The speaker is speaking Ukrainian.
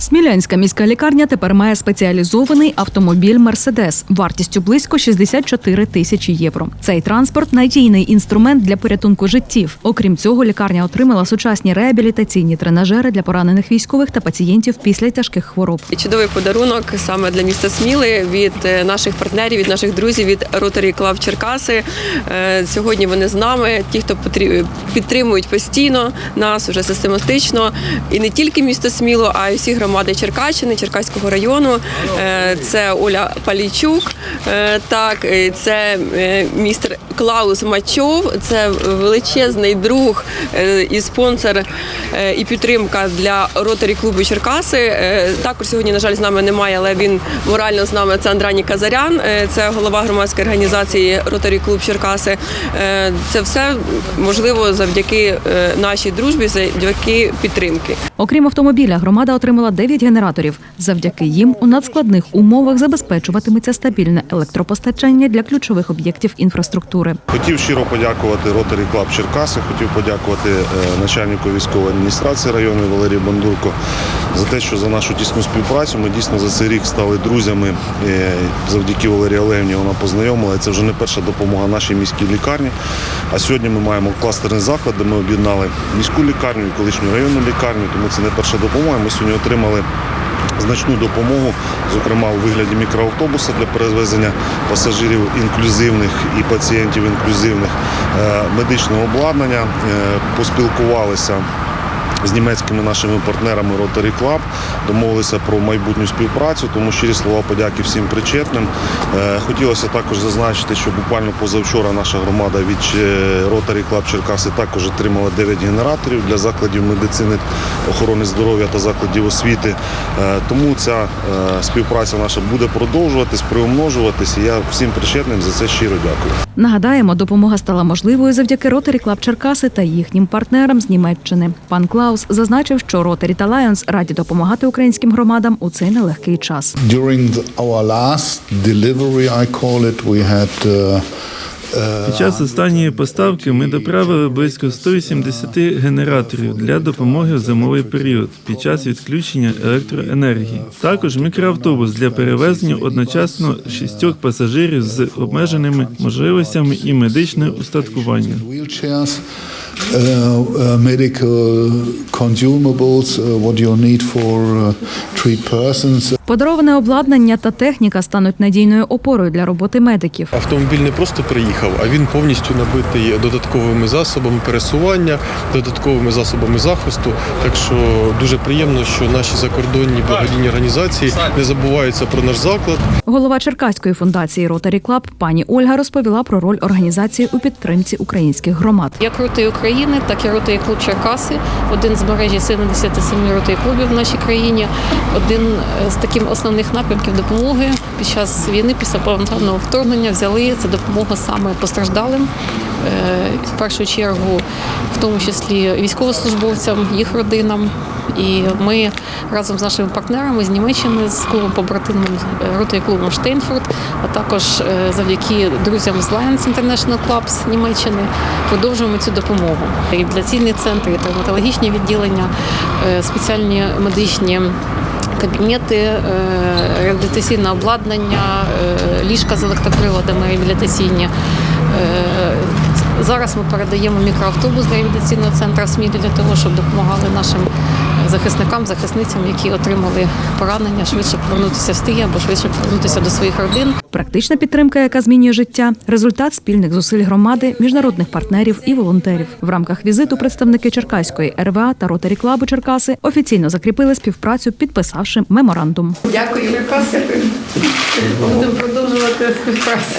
Смілянська міська лікарня тепер має спеціалізований автомобіль Мерседес вартістю близько 64 тисячі євро. Цей транспорт надійний інструмент для порятунку життів. Окрім цього, лікарня отримала сучасні реабілітаційні тренажери для поранених військових та пацієнтів після тяжких хвороб. Чудовий подарунок саме для міста Сміли від е, наших партнерів, від наших друзів, від Rotary Club Черкаси. Е, Сьогодні вони з нами. Ті, хто підтримують постійно нас уже систематично, і не тільки місто Сміло, а й всі громади Черкащини, Черкаського району. Е, Це Оля Палійчук, е, так це е, містер Клаус Мачов. Це величезний друг і спонсор і підтримка для ротарі клубу Черкаси. Також сьогодні, на жаль, з нами немає, але він морально з нами. Це Андрані Казарян, це голова громадської організації Ротарі Клуб Черкаси. Це все можливо завдяки нашій дружбі, завдяки підтримки. Окрім автомобіля, громада отримала 9 генераторів. Завдяки їм у надскладних умовах забезпечуватиметься стабільне електропостачання для ключових об'єктів інфраструктури. Хотів щиро подякувати ротарі Клаб Черкаси, хотів подякувати е, начальнику військової адміністрації району Валерію Бандурко за те, що за нашу тісну співпрацю ми дійсно за цей рік стали друзями. Е, Завдяки Валерії Олегівні вона познайомила. Це вже не перша допомога нашій міській лікарні. А сьогодні ми маємо кластерний заклад, де ми об'єднали міську лікарню і колишню районну лікарню, тому це не перша допомога. Ми сьогодні отримали значну допомогу, зокрема у вигляді мікроавтобуса для перевезення пасажирів інклюзивних і пацієнтів інклюзивних, е, медичне обладнання, е, поспілкувалися. З німецькими нашими партнерами Rotary Club домовилися про майбутню співпрацю, тому щирі слова подяки всім причетним. Е, Хотілося також зазначити, що буквально позавчора наша громада від е, Rotary Club Черкаси також отримала 9 генераторів для закладів медицини, охорони здоров'я та закладів освіти. Е, Тому ця співпраця наша буде продовжуватись, приумножуватись. І я всім причетним за це щиро дякую. Нагадаємо, допомога стала можливою завдяки ротарі Клаб Черкаси та їхнім партнерам з Німеччини. Пан Клаус зазначив, що ротарі та Лайонс раді допомагати українським громадам у цей нелегкий час. During our last delivery, I call it, we had uh, Під час останньої поставки ми доправили близько 180 генераторів для допомоги в зимовий період під час відключення електроенергії. Також мікроавтобус для перевезення одночасно шістьох пасажирів з обмеженими можливостями і медичне устаткування. uh, uh, medical consumables, uh, what you need. Подароване обладнання та техніка стануть надійною опорою для роботи медиків. Автомобіль не просто приїхав, а він повністю набитий додатковими засобами пересування, додатковими засобами захисту. Так що дуже приємно, що наші закордонні благодійні організації не забуваються про наш заклад. Голова Черкаської фундації Rotary Club пані Ольга розповіла про роль організації у підтримці українських громад. Як Роти України, так і Роти клуб Черкаси, один з мережі 77 роти клубів в нашій країні, один з таких основних напрямків допомоги під час війни, після повномасштабного вторгнення взяли це допомога саме постраждалим. е, В першу чергу, в тому числі військовослужбовцям, їх родинам. І ми разом з нашими партнерами з Німеччини, з клубом побратимом ротою клубом Штейнфурт, а також е, завдяки друзям з Lions International Club з Німеччини продовжуємо цю допомогу. Реабілітаційний центр, і травматологічні відділення, е, спеціальні медичні. Кабінети, е, реабілітаційне обладнання, е, ліжка з електроприводами реабілітаційні. Е, Зараз ми передаємо мікроавтобус для реабілітаційного центру в для того, щоб допомагали нашим захисникам, захисницям, які отримали поранення, швидше повернутися в стрій або швидше повернутися до своїх родин. Практична підтримка, яка змінює життя, результат спільних зусиль громади, міжнародних партнерів і волонтерів. В рамках візиту представники Черкаської РВА та Ротарі Клабу Черкаси офіційно закріпили співпрацю, підписавши меморандум. Дякую, Будемо продовжувати співпрацю.